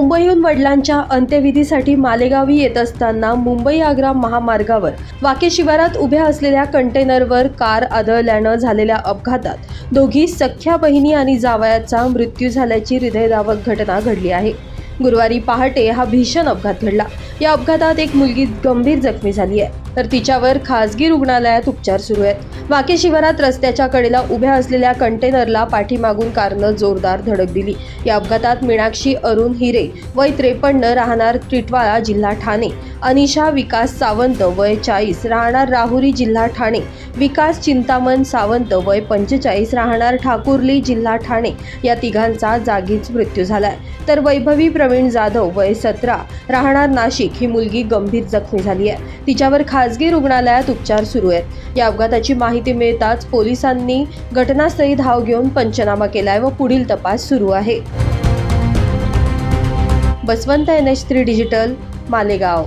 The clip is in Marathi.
मुंबईहून वडिलांच्या अंत्यविधीसाठी मालेगावी येत असताना मुंबई आग्रा महामार्गावर वाके शिवारात उभ्या असलेल्या कंटेनरवर कार आदळल्यानं झालेल्या अपघातात दोघी सख्या बहिणी आणि जावयाचा मृत्यू झाल्याची हृदयदावक घटना घडली आहे. गुरुवारी पहाटे हा भीषण अपघात घडला. या अपघातात एक मुलगी गंभीर जखमी झाली आहे. तर तिच्यावर खासगी रुग्णालयात उपचार सुरू आहेत. वाके शिवारात रस्त्याच्या कडेला उभ्या असलेल्या कंटेनरला पाठीमागून कारनं जोरदार धडक दिली. या अपघातात मीनाक्षी अरुण हिरे वय त्रेपन्न राहणार टिटवाळा जिल्हा ठाणे. अनिशा विकास सावंत वय चाळीस राहणार राहुरी जिल्हा ठाणे. विकास चिंतामण सावंत वय पंचेचाळीस राहणार ठाकुर्ली जिल्हा ठाणे. या तिघांचा जागीच मृत्यू झालाय. तर वैभवी प्रवीण जाधव वय सतरा राहणार नाशिक ही मुलगी गंभीर जखमी झाली आहे. तिच्यावर खासगी रुग्णालयात उपचार सुरू आहेत. या अपघाताची माहिती मिळताच पोलिसांनी घटनास्थळी धाव घेऊन पंचनामा केलाय व पुढील तपास सुरू आहे. Basavant N H three digital Malegaon.